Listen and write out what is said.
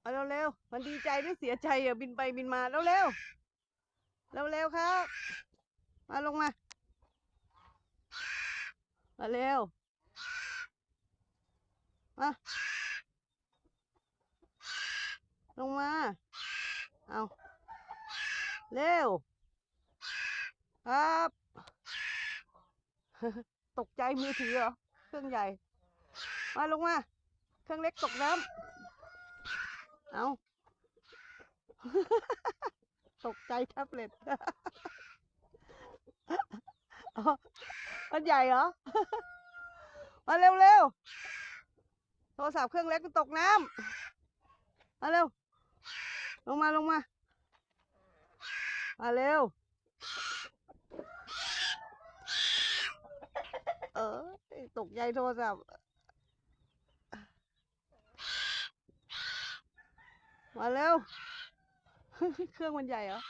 เอาเร็วๆมันดีใจหรือเสียใจอะบินไปบินมาเร็วๆเร็วๆครับ มาลงมามาเร็วมาลงมา เอาเร็ว ครับ ตกใจมือถือเหรอ เครื่องใหญ่ มาลงมา เครื่องเล็กตกน้ำ เอาตกใจแท็บเล็ตอ๋อมันใหญ่เหรอ มาเร็วเร็วโทรศัพท์เครื่องเล็กมันตกน้ำมาเร็ว ลงมาลงมา มาเร็ว เออตกใจโทรศัพท์ มาเร็ว เครื่องมันใหญ่เหรอ